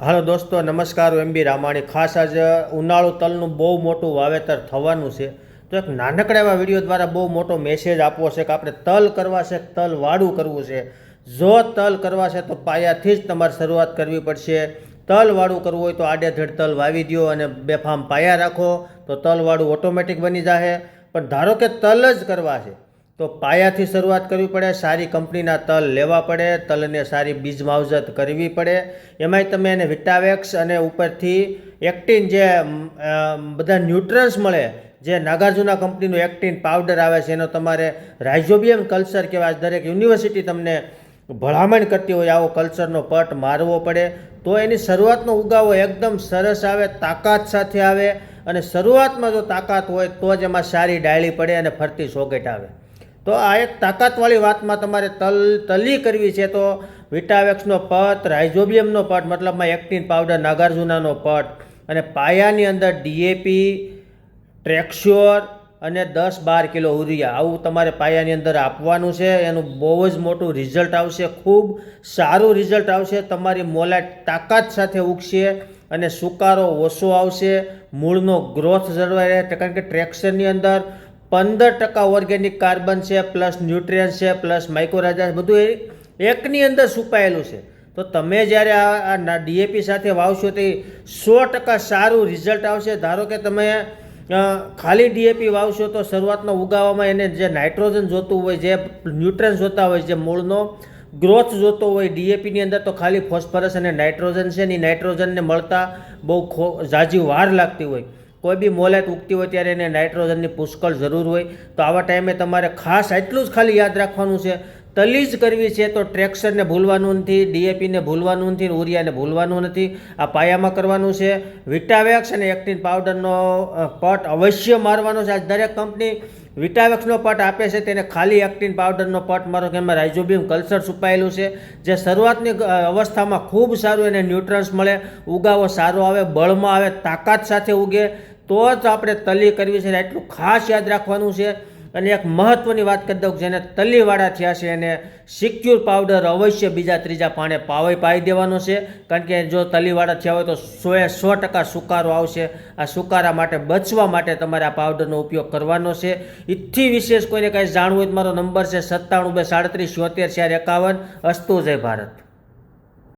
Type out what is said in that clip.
હાલો દોસ્તો, નમસ્કાર, હું એમ બી રામાણી. ખાસ આજ ઉનાળુ તલનું બહુ મોટું વાવેતર થવાનું છે. તો એક નાનકડા એવા વીડિયો દ્વારા બહુ મોટો મેસેજ આપવો છે કે આપણે તલ કરવા છે, તલ વાડું કરવું છે. જો તલ કરવા છે તો પાયાથી જ તમારે શરૂઆત કરવી પડશે. તલ વાળું કરવું હોય તો આડેધડ તલ વાવી દો અને બેફામ પાયા રાખો તો તલ વાળું ઓટોમેટિક બની જશે પણ ધારો કે તલ જ કરવા છે તો પાયાથી શરૂઆત કરવી પડે, સારી કંપનીના તલ લેવા પડે, તલને સારી બીજ માવજત કરવી પડે. એમાંય તમે એને વિટાવેક્સ અને ઉપરથી એક્ટિન જે બધા ન્યુટ્રન્સ મળે, જે નાગાર્જુના કંપનીનું એક્ટિન પાવડર આવે છે, એનો તમારે રાઇઝોબિયમ કલ્ચર કહેવાય. દરેક યુનિવર્સિટી તમને ભલામણ કરતી હોય આવો કલ્ચરનો પટ મારવો પડે. તો એની શરૂઆતનો ઉગાવો એકદમ સરસ આવે, તાકાત સાથે આવે અને શરૂઆતમાં જો તાકાત હોય તો જ એમાં સારી ડાયળી પડે અને ફરતી સોગેટ આવે. તો આ એક તાકાતવાળી વાતમાં તમારે તલ તલી કરવી છે તો વિટાવેક્સનો પટ, રાઇઝોબિયમનો પટ, મતલબમાં એક્ટિન પાવડર, નાગાર્જુનાનો પટ અને પાયાની અંદર ડીએપી ટ્રેક્સ્યોર અને દસ બાર કિલો ઉરિયા આવું તમારે પાયાની અંદર આપવાનું છે. એનું બહુ જ મોટું રિઝલ્ટ આવશે. ખૂબ સારું રિઝલ્ટ આવશે. તમારી મોલાટ તાકાત સાથે ઉગશે અને સુકારો ઓછો આવશે. મૂળનો ગ્રોથ જળવાઈ રહે. કારણ કે ટ્રેક્શનની અંદર પંદર ટકા ઓર્ગેનિક કાર્બન છે, પ્લસ ન્યુટ્રિયન્સ છે, પ્લસ માઇક્રોરાજા બધું એ એકની અંદર છુપાયેલું છે. તો તમે જ્યારે આ ડીએપી સાથે વાવશો તો સો ટકા સારું રિઝલ્ટ આવશે. ધારો કે તમે ખાલી ડીએપી વાવશો તો શરૂઆતમાં ઉગાવવામાં એને જે નાઇટ્રોજન જોતું હોય, જે ન્યુટ્રન્સ જોતા હોય, જે મૂળનો ગ્રોથ જોતો હોય ડીએપીની અંદર તો ખાલી ફોસ્ફરસ અને નાઇટ્રોજન છે ને નાઇટ્રોજનને મળતા બહુ ખો ઝાઝી વાર લાગતી હોય. કોઈ બી મોલેત ઉગતી હોય ત્યારે એને નાઇટ્રોજનની પુષ્કળ જરૂર હોય. તો આવા ટાઈમે તમારે ખાસ એટલું જ ખાલી યાદ રાખવાનું છે. તલીજ કરવી છે તો ટ્રેક્શરને ભૂલવાનું નથી, ડીએપીને ભૂલવાનું નથી ઉરિયાને ભૂલવાનું નથી. આ પાયામાં કરવાનું છે. વિટાવેક્સ અને એક્ટિન પાવડરનો પટ અવશ્ય મારવાનો છે. આજ દરેક કંપની વિટાવેક્સનો પટ આપે છે, તેને ખાલી એક્ટિન પાવડરનો પટ, મારો કે એમાં રાઇઝોબિયમ કલ્ચર છુપાયેલું છે, જે શરૂઆતની અવસ્થામાં ખૂબ સારું એને ન્યુટ્રન્સ મળે, ઉગાવો સારો આવે, બળમાં આવે, તાકાત સાથે ઉગે, તો જ આપણે તલી કરવી છે એટલું ખાસ યાદ રાખવાનું છે. અને એક મહત્ત્વની વાત કરી દઉં જેને તલીવાળા થયા છે એને સિક્યુર પાવડર અવશ્ય બીજા ત્રીજા પાણે પાવે પાઈ દેવાનો છે. કારણ કે જો તલીવાળા થયા હોય તો સોએ સો ટકા સુકારો આવશે. આ સુકારા માટે બચવા માટે તમારે આ પાવડરનો ઉપયોગ કરવાનો છે. એથી વિશેષ કોઈને કાંઈ જાણવું હોય તો મારો નંબર છે સત્તાણું બે સાડત્રીસ છોતેર ચાર એકાવન. અસ્તુ જય ભારત.